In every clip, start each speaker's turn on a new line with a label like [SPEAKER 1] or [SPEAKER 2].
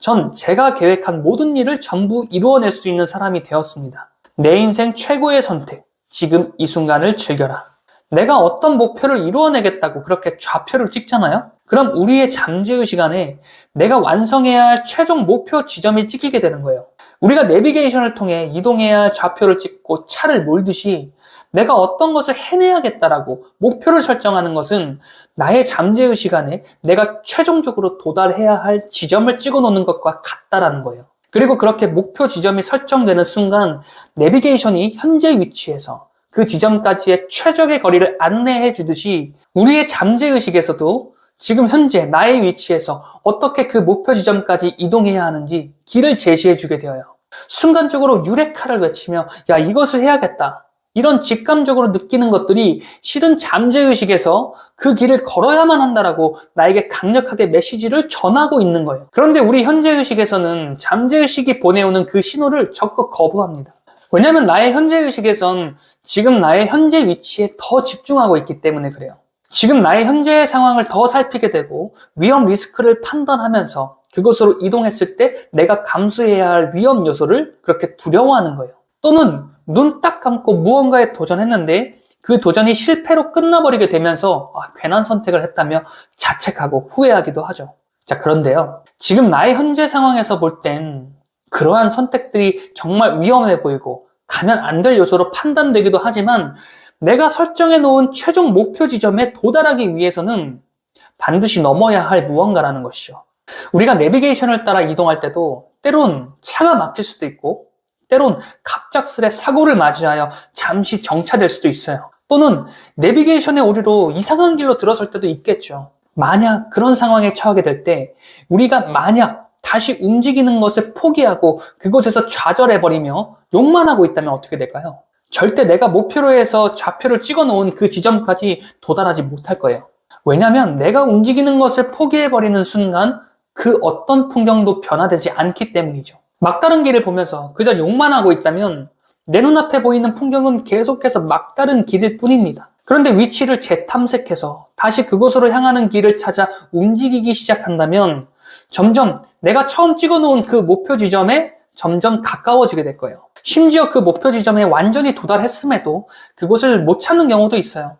[SPEAKER 1] 전 제가 계획한 모든 일을 전부 이루어낼 수 있는 사람이 되었습니다. 내 인생 최고의 선택. 지금 이 순간을 즐겨라. 내가 어떤 목표를 이루어내겠다고 그렇게 좌표를 찍잖아요? 그럼 우리의 잠재의 시간에 내가 완성해야 할 최종 목표 지점이 찍히게 되는 거예요. 우리가 내비게이션을 통해 이동해야 할 좌표를 찍고 차를 몰듯이 내가 어떤 것을 해내야겠다라고 목표를 설정하는 것은 나의 잠재의 시간에 내가 최종적으로 도달해야 할 지점을 찍어 놓는 것과 같다라는 거예요. 그리고 그렇게 목표 지점이 설정되는 순간 내비게이션이 현재 위치에서 그 지점까지의 최적의 거리를 안내해 주듯이 우리의 잠재의식에서도 지금 현재 나의 위치에서 어떻게 그 목표 지점까지 이동해야 하는지 길을 제시해 주게 되어요. 순간적으로 유레카를 외치며 야 이것을 해야겠다. 이런 직감적으로 느끼는 것들이 실은 잠재의식에서 그 길을 걸어야만 한다라고 나에게 강력하게 메시지를 전하고 있는 거예요. 그런데 우리 현재의식에서는 잠재의식이 보내오는 그 신호를 적극 거부합니다. 왜냐하면 나의 현재의식에선 지금 나의 현재 위치에 더 집중하고 있기 때문에 그래요. 지금 나의 현재의 상황을 더 살피게 되고 위험 리스크를 판단하면서 그곳으로 이동했을 때 내가 감수해야 할 위험 요소를 그렇게 두려워하는 거예요. 또는 눈 딱 감고 무언가에 도전했는데 그 도전이 실패로 끝나버리게 되면서 아, 괜한 선택을 했다며 자책하고 후회하기도 하죠. 자, 그런데요. 지금 나의 현재 상황에서 볼 땐 그러한 선택들이 정말 위험해 보이고 가면 안 될 요소로 판단되기도 하지만 내가 설정해 놓은 최종 목표 지점에 도달하기 위해서는 반드시 넘어야 할 무언가라는 것이죠. 우리가 내비게이션을 따라 이동할 때도 때론 차가 막힐 수도 있고 때론 갑작스레 사고를 맞이하여 잠시 정차될 수도 있어요. 또는 내비게이션의 오류로 이상한 길로 들어설 때도 있겠죠. 만약 그런 상황에 처하게 될 때 우리가 만약 다시 움직이는 것을 포기하고 그곳에서 좌절해버리며 욕만 하고 있다면 어떻게 될까요? 절대 내가 목표로 해서 좌표를 찍어 놓은 그 지점까지 도달하지 못할 거예요. 왜냐하면 내가 움직이는 것을 포기해버리는 순간 그 어떤 풍경도 변화되지 않기 때문이죠. 막다른 길을 보면서 그저 욕만 하고 있다면 내 눈앞에 보이는 풍경은 계속해서 막다른 길일 뿐입니다. 그런데 위치를 재탐색해서 다시 그곳으로 향하는 길을 찾아 움직이기 시작한다면 점점 내가 처음 찍어 놓은 그 목표 지점에 점점 가까워지게 될 거예요. 심지어 그 목표 지점에 완전히 도달했음에도 그곳을 못 찾는 경우도 있어요.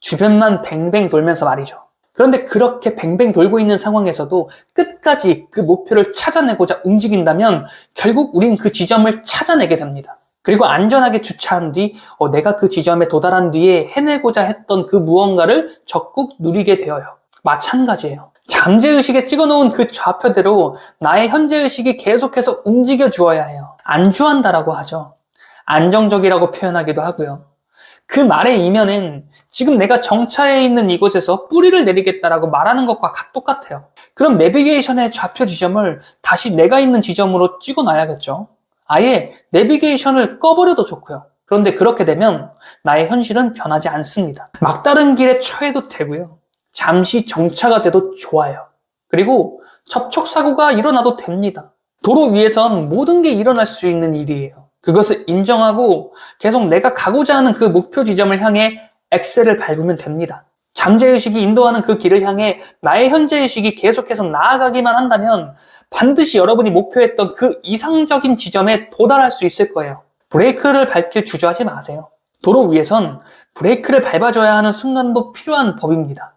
[SPEAKER 1] 주변만 뱅뱅 돌면서 말이죠. 그런데 그렇게 뱅뱅 돌고 있는 상황에서도 끝까지 그 목표를 찾아내고자 움직인다면 결국 우린 그 지점을 찾아내게 됩니다. 그리고 안전하게 주차한 뒤 어, 내가 그 지점에 도달한 뒤에 해내고자 했던 그 무언가를 적극 누리게 되어요. 마찬가지예요. 잠재의식에 찍어놓은 그 좌표대로 나의 현재의식이 계속해서 움직여 주어야 해요. 안주한다라고 하죠. 안정적이라고 표현하기도 하고요. 그 말의 이면은 지금 내가 정차해 있는 이곳에서 뿌리를 내리겠다라고 말하는 것과 똑같아요. 그럼 내비게이션의 좌표 지점을 다시 내가 있는 지점으로 찍어 놔야겠죠. 아예 내비게이션을 꺼버려도 좋고요. 그런데 그렇게 되면 나의 현실은 변하지 않습니다. 막다른 길에 처해도 되고요. 잠시 정차가 돼도 좋아요. 그리고 접촉사고가 일어나도 됩니다. 도로 위에선 모든 게 일어날 수 있는 일이에요. 그것을 인정하고 계속 내가 가고자 하는 그 목표 지점을 향해 엑셀을 밟으면 됩니다. 잠재의식이 인도하는 그 길을 향해 나의 현재의식이 계속해서 나아가기만 한다면 반드시 여러분이 목표했던 그 이상적인 지점에 도달할 수 있을 거예요. 브레이크를 밟길 주저하지 마세요. 도로 위에선 브레이크를 밟아줘야 하는 순간도 필요한 법입니다.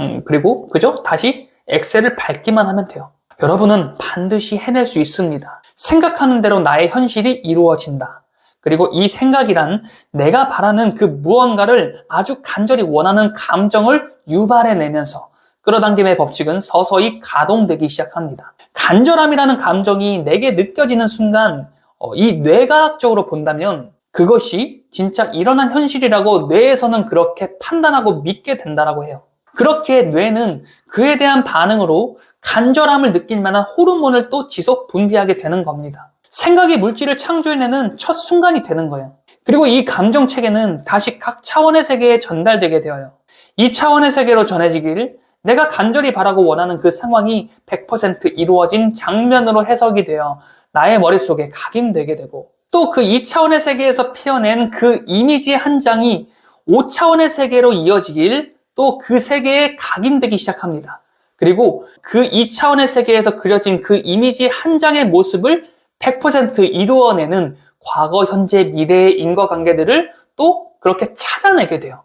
[SPEAKER 1] 음, 그리고 그죠? 다시 엑셀을 밟기만 하면 돼요. 여러분은 반드시 해낼 수 있습니다. 생각하는 대로 나의 현실이 이루어진다. 그리고 이 생각이란 내가 바라는 그 무언가를 아주 간절히 원하는 감정을 유발해내면서 끌어당김의 법칙은 서서히 가동되기 시작합니다. 간절함이라는 감정이 내게 느껴지는 순간 어, 이 뇌과학적으로 본다면 그것이 진짜 일어난 현실이라고 뇌에서는 그렇게 판단하고 믿게 된다라고 해요. 그렇게 뇌는 그에 대한 반응으로 간절함을 느낄 만한 호르몬을 또 지속 분비하게 되는 겁니다. 생각이 물질을 창조해내는 첫 순간이 되는 거예요. 그리고 이 감정 체계는 다시 각 차원의 세계에 전달되게 되어요. 이 차원의 세계로 전해지기를 내가 간절히 바라고 원하는 그 상황이 100% 이루어진 장면으로 해석이 되어 나의 머릿속에 각인되게 되고 또 그 2차원의 세계에서 피어낸 그 이미지 한 장이 5차원의 세계로 이어지길 또 그 세계에 각인되기 시작합니다. 그리고 그 2차원의 세계에서 그려진 그 이미지 한 장의 모습을 100% 이루어내는 과거, 현재, 미래의 인과관계들을 또 그렇게 찾아내게 돼요.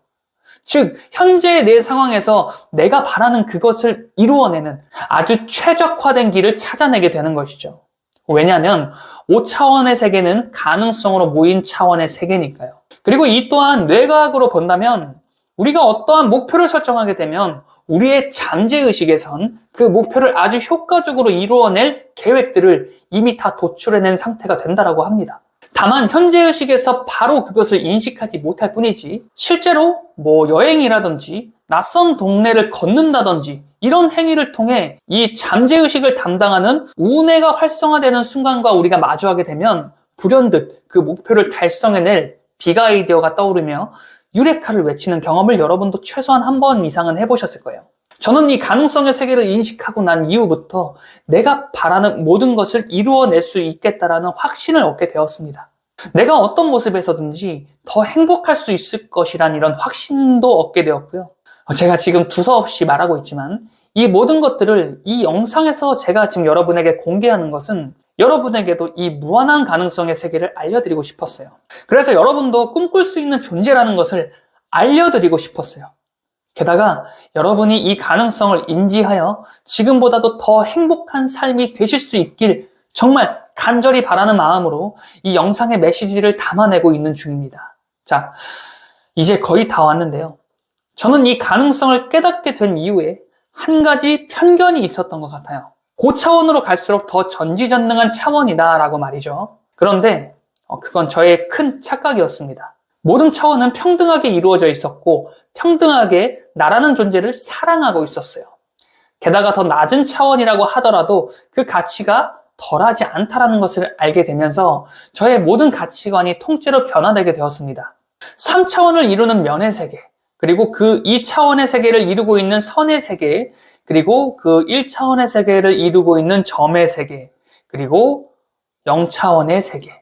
[SPEAKER 1] 즉, 현재의 내 상황에서 내가 바라는 그것을 이루어내는 아주 최적화된 길을 찾아내게 되는 것이죠. 왜냐하면 5차원의 세계는 가능성으로 모인 차원의 세계니까요. 그리고 이 또한 뇌과학으로 본다면 우리가 어떠한 목표를 설정하게 되면 우리의 잠재의식에선 그 목표를 아주 효과적으로 이루어낼 계획들을 이미 다 도출해낸 상태가 된다라고 합니다. 다만 현재의식에서 바로 그것을 인식하지 못할 뿐이지 실제로 뭐 여행이라든지 낯선 동네를 걷는다든지 이런 행위를 통해 이 잠재의식을 담당하는 우뇌가 활성화되는 순간과 우리가 마주하게 되면 불현듯 그 목표를 달성해낼 비가 아이디어가 떠오르며 유레카를 외치는 경험을 여러분도 최소한 한 번 이상은 해보셨을 거예요. 저는 이 가능성의 세계를 인식하고 난 이후부터 내가 바라는 모든 것을 이루어낼 수 있겠다라는 확신을 얻게 되었습니다. 내가 어떤 모습에서든지 더 행복할 수 있을 것이란 이런 확신도 얻게 되었고요. 제가 지금 두서없이 말하고 있지만 이 모든 것들을 이 영상에서 제가 지금 여러분에게 공개하는 것은 여러분에게도 이 무한한 가능성의 세계를 알려드리고 싶었어요. 그래서 여러분도 꿈꿀 수 있는 존재라는 것을 알려드리고 싶었어요. 게다가 여러분이 이 가능성을 인지하여 지금보다도 더 행복한 삶이 되실 수 있길 정말 간절히 바라는 마음으로 이 영상의 메시지를 담아내고 있는 중입니다. 자, 이제 거의 다 왔는데요. 저는 이 가능성을 깨닫게 된 이후에 한 가지 편견이 있었던 것 같아요. 고차원으로 갈수록 더 전지전능한 차원이다라고 말이죠. 그런데 어, 그건 저의 큰 착각이었습니다. 모든 차원은 평등하게 이루어져 있었고 평등하게 나라는 존재를 사랑하고 있었어요. 게다가 더 낮은 차원이라고 하더라도 그 가치가 덜하지 않다라는 것을 알게 되면서 저의 모든 가치관이 통째로 변화되게 되었습니다. 3차원을 이루는 면의 세계, 그리고 그 2차원의 세계를 이루고 있는 선의 세계, 그리고 그 1차원의 세계를 이루고 있는 점의 세계, 그리고 0차원의 세계.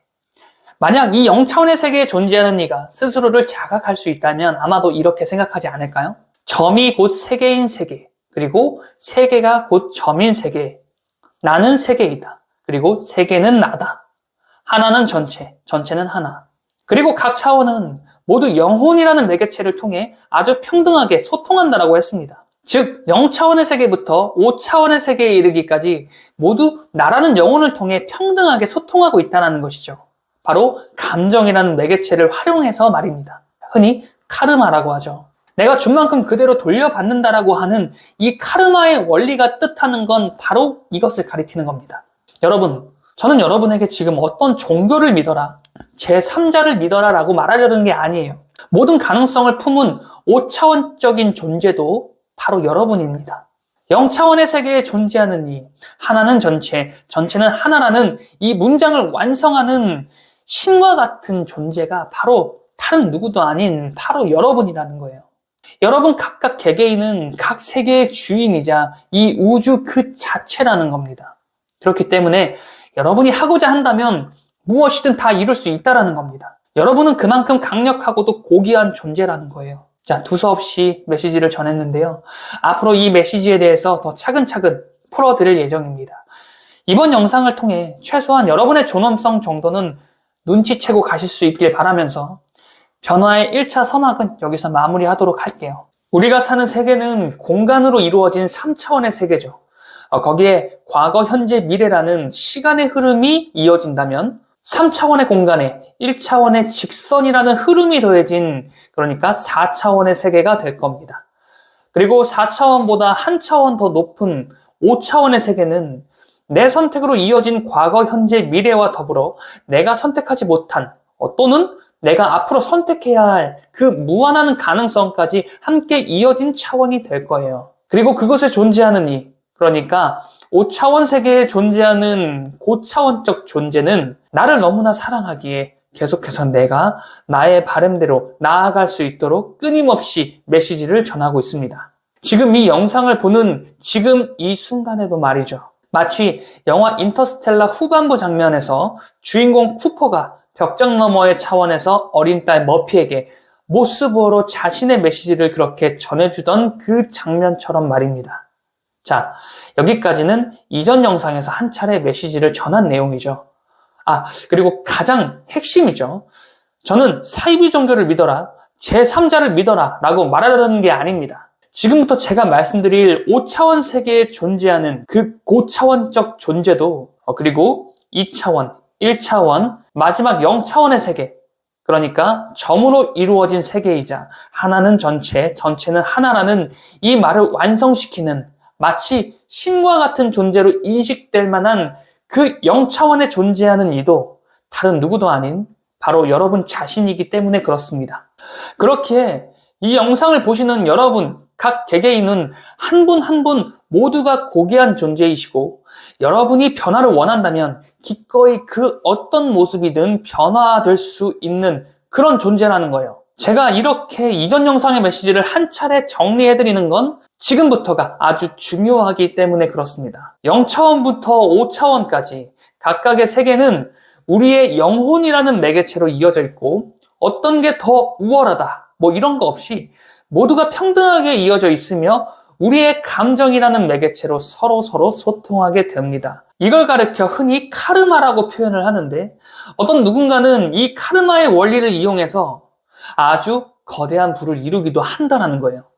[SPEAKER 1] 만약 이 0차원의 세계에 존재하는 이가 스스로를 자각할 수 있다면 아마도 이렇게 생각하지 않을까요? 점이 곧 세계인 세계, 그리고 세계가 곧 점인 세계. 나는 세계이다. 그리고 세계는 나다. 하나는 전체, 전체는 하나. 그리고 각 차원은 모두 영혼이라는 매개체를 통해 아주 평등하게 소통한다라고 했습니다. 즉, 0차원의 세계부터 5차원의 세계에 이르기까지 모두 나라는 영혼을 통해 평등하게 소통하고 있다는 것이죠. 바로 감정이라는 매개체를 활용해서 말입니다. 흔히 카르마라고 하죠. 내가 준 만큼 그대로 돌려받는다라고 하는 이 카르마의 원리가 뜻하는 건 바로 이것을 가리키는 겁니다. 여러분, 저는 여러분에게 지금 어떤 종교를 믿어라, 제3자를 믿어라 라고 말하려는 게 아니에요. 모든 가능성을 품은 5차원적인 존재도 바로 여러분입니다. 0차원의 세계에 존재하는 이, 하나는 전체, 전체는 하나라는 이 문장을 완성하는 신과 같은 존재가 바로 다른 누구도 아닌 바로 여러분이라는 거예요. 여러분 각각 개개인은 각 세계의 주인이자 이 우주 그 자체라는 겁니다. 그렇기 때문에 여러분이 하고자 한다면 무엇이든 다 이룰 수 있다라는 겁니다. 여러분은 그만큼 강력하고도 고귀한 존재라는 거예요. 자, 두서없이 메시지를 전했는데요. 앞으로 이 메시지에 대해서 더 차근차근 풀어드릴 예정입니다. 이번 영상을 통해 최소한 여러분의 존엄성 정도는 눈치채고 가실 수 있길 바라면서 변화의 1차 서막은 여기서 마무리하도록 할게요. 우리가 사는 세계는 공간으로 이루어진 3차원의 세계죠. 어, 거기에 과거, 현재, 미래라는 시간의 흐름이 이어진다면 3차원의 공간에 1차원의 직선이라는 흐름이 더해진 그러니까 4차원의 세계가 될 겁니다. 그리고 4차원보다 한 차원 더 높은 5차원의 세계는 내 선택으로 이어진 과거, 현재, 미래와 더불어 내가 선택하지 못한 어, 또는 내가 앞으로 선택해야 할 그 무한한 가능성까지 함께 이어진 차원이 될 거예요. 그리고 그것에 존재하는 이, 그러니까 5차원 세계에 존재하는 고차원적 존재는 나를 너무나 사랑하기에 계속해서 내가 나의 바램대로 나아갈 수 있도록 끊임없이 메시지를 전하고 있습니다. 지금 이 영상을 보는 지금 이 순간에도 말이죠. 마치 영화 인터스텔라 후반부 장면에서 주인공 쿠퍼가 벽장 너머의 차원에서 어린 딸 머피에게 모스부어로 자신의 메시지를 그렇게 전해주던 그 장면처럼 말입니다. 자, 여기까지는 이전 영상에서 한 차례 메시지를 전한 내용이죠. 아, 그리고 가장 핵심이죠. 저는 사이비 종교를 믿어라, 제3자를 믿어라 라고 말하려는 게 아닙니다. 지금부터 제가 말씀드릴 5차원 세계에 존재하는 그 고차원적 존재도, 어, 그리고 2차원, 1차원, 마지막 0차원의 세계, 그러니까 점으로 이루어진 세계이자 하나는 전체, 전체는 하나라는 이 말을 완성시키는 마치 신과 같은 존재로 인식될 만한 그 0차원에 존재하는 이도 다른 누구도 아닌 바로 여러분 자신이기 때문에 그렇습니다. 그렇기에 이 영상을 보시는 여러분, 각 개개인은 한 분 한 분 모두가 고귀한 존재이시고 여러분이 변화를 원한다면 기꺼이 그 어떤 모습이든 변화될 수 있는 그런 존재라는 거예요. 제가 이렇게 이전 영상의 메시지를 한 차례 정리해드리는 건 지금부터가 아주 중요하기 때문에 그렇습니다. 0차원부터 5차원까지 각각의 세계는 우리의 영혼이라는 매개체로 이어져 있고 어떤 게 더 우월하다 뭐 이런 거 없이 모두가 평등하게 이어져 있으며 우리의 감정이라는 매개체로 서로 서로 소통하게 됩니다. 이걸 가르쳐 흔히 카르마라고 표현을 하는데 어떤 누군가는 이 카르마의 원리를 이용해서 아주 거대한 부를 이루기도 한다는 거예요.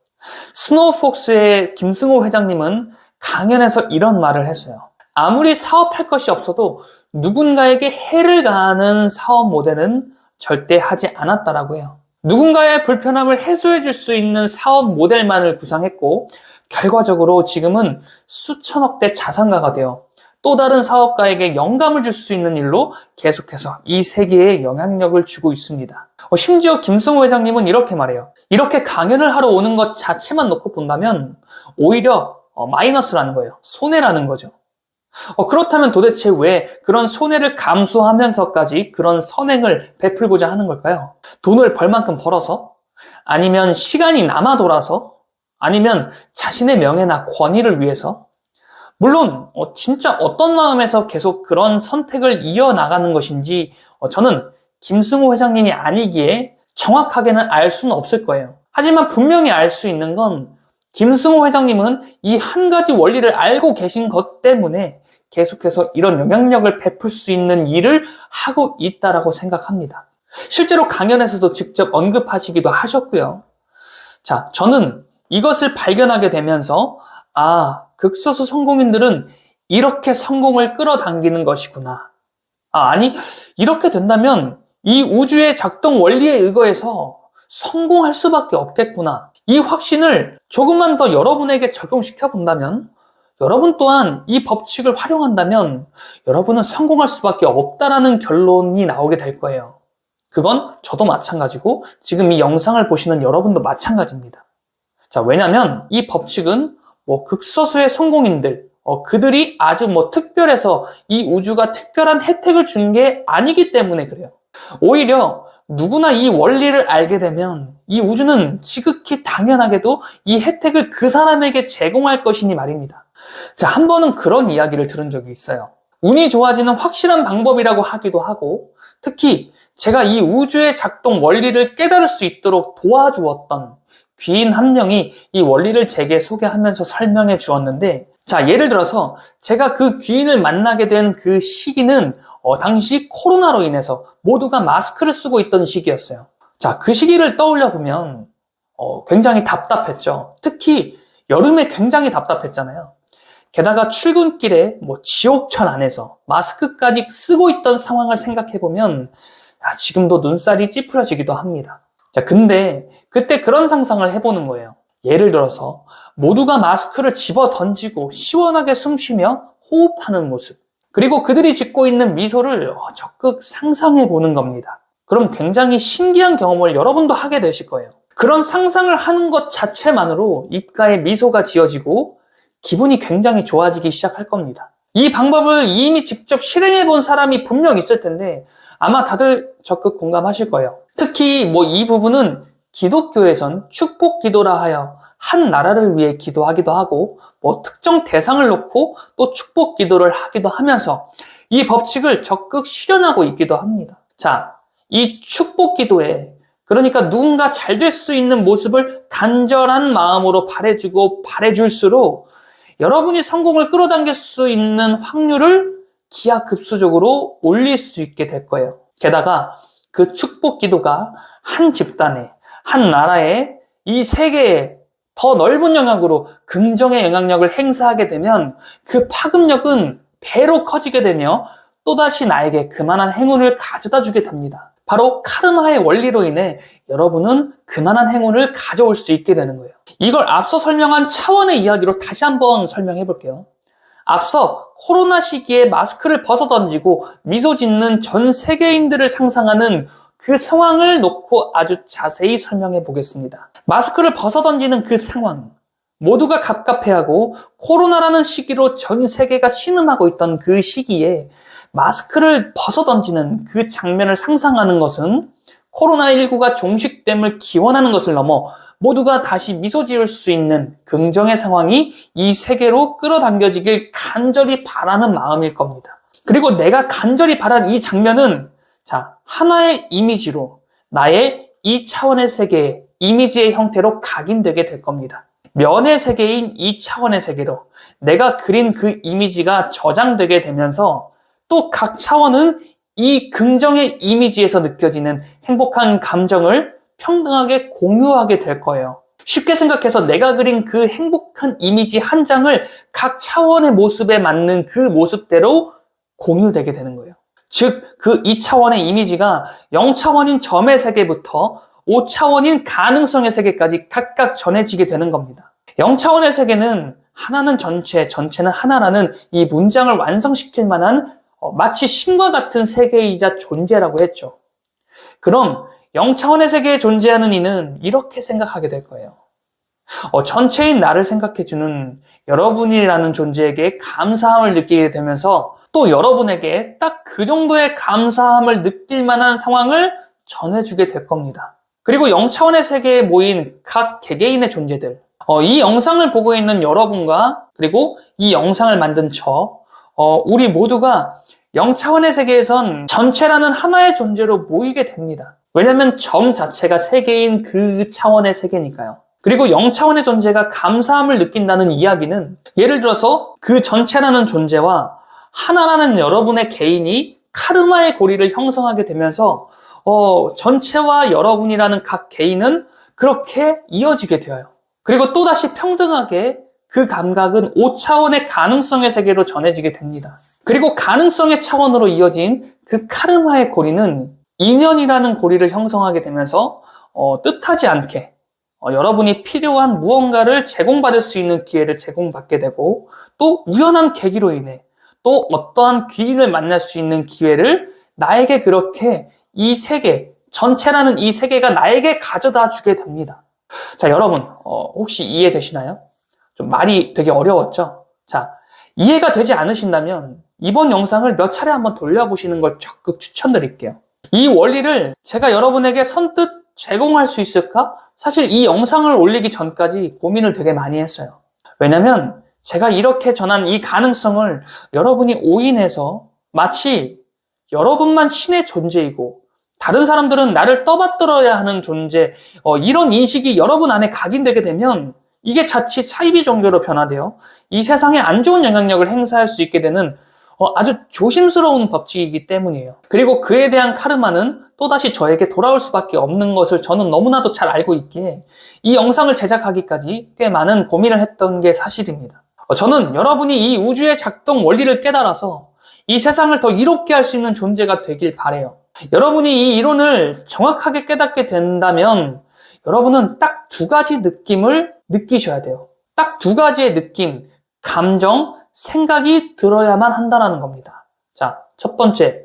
[SPEAKER 1] 스노우폭스의 김승호 회장님은 강연에서 이런 말을 했어요. 아무리 사업할 것이 없어도 누군가에게 해를 가하는 사업 모델은 절대 하지 않았다라고 해요. 누군가의 불편함을 해소해 줄 수 있는 사업 모델만을 구상했고 결과적으로 지금은 수천억대 자산가가 되어 또 다른 사업가에게 영감을 줄 수 있는 일로 계속해서 이 세계에 영향력을 주고 있습니다. 어, 심지어 김승호 회장님은 이렇게 말해요. 이렇게 강연을 하러 오는 것 자체만 놓고 본다면 오히려 어, 마이너스라는 거예요. 손해라는 거죠. 어, 그렇다면 도대체 왜 그런 손해를 감수하면서까지 그런 선행을 베풀고자 하는 걸까요? 돈을 벌 만큼 벌어서? 아니면 시간이 남아 돌아서? 아니면 자신의 명예나 권위를 위해서? 물론 어, 진짜 어떤 마음에서 계속 그런 선택을 이어나가는 것인지 어, 저는 김승호 회장님이 아니기에 정확하게는 알 수는 없을 거예요. 하지만 분명히 알 수 있는 건 김승호 회장님은 이 한 가지 원리를 알고 계신 것 때문에 계속해서 이런 영향력을 베풀 수 있는 일을 하고 있다라고 생각합니다. 실제로 강연에서도 직접 언급하시기도 하셨고요. 자, 저는 이것을 발견하게 되면서 아, 극소수 성공인들은 이렇게 성공을 끌어당기는 것이구나. 아, 아니, 이렇게 된다면 이 우주의 작동 원리에 의거해서 성공할 수밖에 없겠구나. 이 확신을 조금만 더 여러분에게 적용시켜 본다면 여러분 또한 이 법칙을 활용한다면 여러분은 성공할 수밖에 없다라는 결론이 나오게 될 거예요. 그건 저도 마찬가지고 지금 이 영상을 보시는 여러분도 마찬가지입니다. 자, 왜냐면 이 법칙은 뭐 극소수의 성공인들, 어, 그들이 아주 뭐 특별해서 이 우주가 특별한 혜택을 준 게 아니기 때문에 그래요. 오히려 누구나 이 원리를 알게 되면 이 우주는 지극히 당연하게도 이 혜택을 그 사람에게 제공할 것이니 말입니다. 자, 한 번은 그런 이야기를 들은 적이 있어요. 운이 좋아지는 확실한 방법이라고 하기도 하고, 특히 제가 이 우주의 작동 원리를 깨달을 수 있도록 도와주었던 귀인 한 명이 이 원리를 제게 소개하면서 설명해 주었는데, 자, 예를 들어서 제가 그 귀인을 만나게 된 그 시기는 어, 당시 코로나로 인해서 모두가 마스크를 쓰고 있던 시기였어요. 자, 그 시기를 떠올려 보면 어, 굉장히 답답했죠. 특히 여름에 굉장히 답답했잖아요. 게다가 출근길에 뭐 지옥철 안에서 마스크까지 쓰고 있던 상황을 생각해 보면 아, 지금도 눈살이 찌푸려지기도 합니다. 자, 근데 그때 그런 상상을 해보는 거예요. 예를 들어서 모두가 마스크를 집어 던지고 시원하게 숨 쉬며 호흡하는 모습. 그리고 그들이 짓고 있는 미소를 적극 상상해 보는 겁니다. 그럼 굉장히 신기한 경험을 여러분도 하게 되실 거예요. 그런 상상을 하는 것 자체만으로 입가에 미소가 지어지고 기분이 굉장히 좋아지기 시작할 겁니다. 이 방법을 이미 직접 실행해 본 사람이 분명 있을 텐데 아마 다들 적극 공감하실 거예요. 특히 뭐 이 부분은 기독교에선 축복 기도라 하여 한 나라를 위해 기도하기도 하고 뭐 특정 대상을 놓고 또 축복 기도를 하기도 하면서 이 법칙을 적극 실현하고 있기도 합니다. 자, 이 축복 기도에 그러니까 누군가 잘 될 수 있는 모습을 간절한 마음으로 바래주고 바래줄수록 여러분이 성공을 끌어당길 수 있는 확률을 기하급수적으로 올릴 수 있게 될 거예요. 게다가 그 축복 기도가 한 집단에, 한 나라에, 이 세계에 더 넓은 영역으로 긍정의 영향력을 행사하게 되면 그 파급력은 배로 커지게 되며 또다시 나에게 그만한 행운을 가져다 주게 됩니다. 바로 카르마의 원리로 인해 여러분은 그만한 행운을 가져올 수 있게 되는 거예요. 이걸 앞서 설명한 차원의 이야기로 다시 한번 설명해 볼게요. 앞서 코로나 시기에 마스크를 벗어 던지고 미소 짓는 전 세계인들을 상상하는 그 상황을 놓고 아주 자세히 설명해 보겠습니다. 마스크를 벗어 던지는 그 상황. 모두가 갑갑해하고 코로나라는 시기로 전 세계가 신음하고 있던 그 시기에 마스크를 벗어 던지는 그 장면을 상상하는 것은 코로나19가 종식됨을 기원하는 것을 넘어 모두가 다시 미소 지을 수 있는 긍정의 상황이 이 세계로 끌어당겨지길 간절히 바라는 마음일 겁니다. 그리고 내가 간절히 바란 이 장면은 자, 하나의 이미지로 나의 이 차원의 세계의 이미지의 형태로 각인되게 될 겁니다. 면의 세계인 이 차원의 세계로 내가 그린 그 이미지가 저장되게 되면서 또 각 차원은 이 긍정의 이미지에서 느껴지는 행복한 감정을 평등하게 공유하게 될 거예요. 쉽게 생각해서 내가 그린 그 행복한 이미지 한 장을 각 차원의 모습에 맞는 그 모습대로 공유되게 되는 거예요. 즉, 그 2차원의 이미지가 0차원인 점의 세계부터 5차원인 가능성의 세계까지 각각 전해지게 되는 겁니다. 0차원의 세계는 하나는 전체, 전체는 하나라는 이 문장을 완성시킬 만한 어, 마치 신과 같은 세계이자 존재라고 했죠. 그럼 0차원의 세계에 존재하는 이는 이렇게 생각하게 될 거예요. 어, 전체인 나를 생각해주는 여러분이라는 존재에게 감사함을 느끼게 되면서 또 여러분에게 딱 그 정도의 감사함을 느낄 만한 상황을 전해주게 될 겁니다. 그리고 0차원의 세계에 모인 각 개개인의 존재들, 어, 이 영상을 보고 있는 여러분과 그리고 이 영상을 만든 저, 어, 우리 모두가 0차원의 세계에선 전체라는 하나의 존재로 모이게 됩니다. 왜냐하면 점 자체가 세계인 그 차원의 세계니까요. 그리고 0차원의 존재가 감사함을 느낀다는 이야기는 예를 들어서 그 전체라는 존재와 하나라는 여러분의 개인이 카르마의 고리를 형성하게 되면서 어, 전체와 여러분이라는 각 개인은 그렇게 이어지게 되어요. 그리고 또다시 평등하게 그 감각은 5차원의 가능성의 세계로 전해지게 됩니다. 그리고 가능성의 차원으로 이어진 그 카르마의 고리는 인연이라는 고리를 형성하게 되면서 어, 뜻하지 않게 어, 여러분이 필요한 무언가를 제공받을 수 있는 기회를 제공받게 되고 또 우연한 계기로 인해 또 어떠한 귀인을 만날 수 있는 기회를 나에게 그렇게 이 세계, 전체라는 이 세계가 나에게 가져다 주게 됩니다. 자, 여러분, 어, 혹시 이해되시나요? 좀 말이 되게 어려웠죠? 자, 이해가 되지 않으신다면 이번 영상을 몇 차례 한번 돌려보시는 걸 적극 추천드릴게요. 이 원리를 제가 여러분에게 선뜻 제공할 수 있을까? 사실 이 영상을 올리기 전까지 고민을 되게 많이 했어요. 왜냐면 제가 이렇게 전한 이 가능성을 여러분이 오인해서 마치 여러분만 신의 존재이고 다른 사람들은 나를 떠받들어야 하는 존재, 어, 이런 인식이 여러분 안에 각인되게 되면 이게 자칫 사이비 종교로 변화되어 이 세상에 안 좋은 영향력을 행사할 수 있게 되는 어, 아주 조심스러운 법칙이기 때문이에요. 그리고 그에 대한 카르마는 또다시 저에게 돌아올 수밖에 없는 것을 저는 너무나도 잘 알고 있기에 이 영상을 제작하기까지 꽤 많은 고민을 했던 게 사실입니다. 어, 저는 여러분이 이 우주의 작동 원리를 깨달아서 이 세상을 더 이롭게 할 수 있는 존재가 되길 바래요. 여러분이 이 이론을 정확하게 깨닫게 된다면 여러분은 딱 두 가지 느낌을 느끼셔야 돼요. 딱 두 가지의 느낌, 감정, 생각이 들어야만 한다는 겁니다. 자, 첫 번째,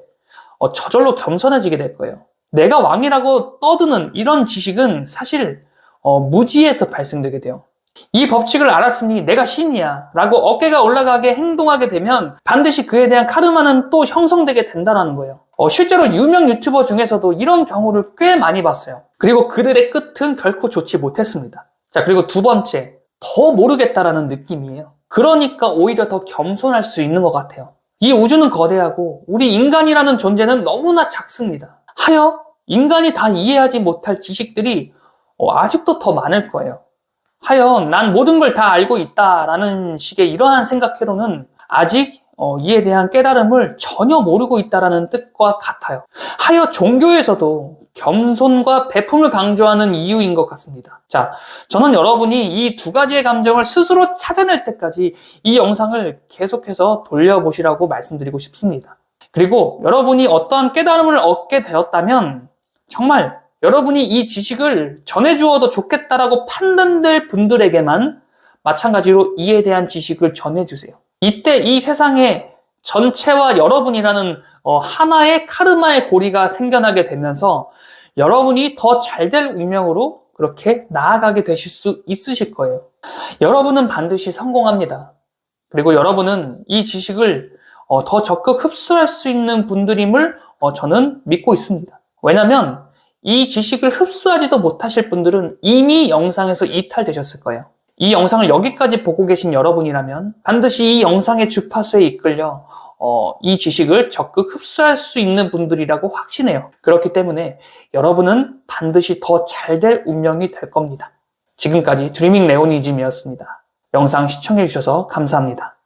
[SPEAKER 1] 어, 저절로 겸손해지게 될 거예요. 내가 왕이라고 떠드는 이런 지식은 사실 어, 무지에서 발생되게 돼요. 이 법칙을 알았으니 내가 신이야 라고 어깨가 올라가게 행동하게 되면 반드시 그에 대한 카르마는 또 형성되게 된다는 거예요. 어, 실제로 유명 유튜버 중에서도 이런 경우를 꽤 많이 봤어요. 그리고 그들의 끝은 결코 좋지 못했습니다. 자, 그리고 두 번째, 더 모르겠다라는 느낌이에요. 그러니까 오히려 더 겸손할 수 있는 것 같아요. 이 우주는 거대하고 우리 인간이라는 존재는 너무나 작습니다. 하여 인간이 다 이해하지 못할 지식들이 어, 아직도 더 많을 거예요. 하여 난 모든 걸 다 알고 있다라는 식의 이러한 생각회로는 아직 어, 이에 대한 깨달음을 전혀 모르고 있다라는 뜻과 같아요. 하여 종교에서도 겸손과 배품을 강조하는 이유인 것 같습니다. 자, 저는 여러분이 이 두 가지의 감정을 스스로 찾아낼 때까지 이 영상을 계속해서 돌려보시라고 말씀드리고 싶습니다. 그리고 여러분이 어떠한 깨달음을 얻게 되었다면 정말 여러분이 이 지식을 전해주어도 좋겠다라고 판단될 분들에게만 마찬가지로 이에 대한 지식을 전해주세요. 이때 이 세상에 전체와 여러분이라는 어, 하나의 카르마의 고리가 생겨나게 되면서 여러분이 더 잘 될 운명으로 그렇게 나아가게 되실 수 있으실 거예요. 여러분은 반드시 성공합니다. 그리고 여러분은 이 지식을 어, 더 적극 흡수할 수 있는 분들임을 어, 저는 믿고 있습니다. 왜냐하면 이 지식을 흡수하지도 못하실 분들은 이미 영상에서 이탈되셨을 거예요. 이 영상을 여기까지 보고 계신 여러분이라면 반드시 이 영상의 주파수에 이끌려 어, 이 지식을 적극 흡수할 수 있는 분들이라고 확신해요. 그렇기 때문에 여러분은 반드시 더 잘 될 운명이 될 겁니다. 지금까지 드리밍 레오니즘이었습니다. 영상 시청해주셔서 감사합니다.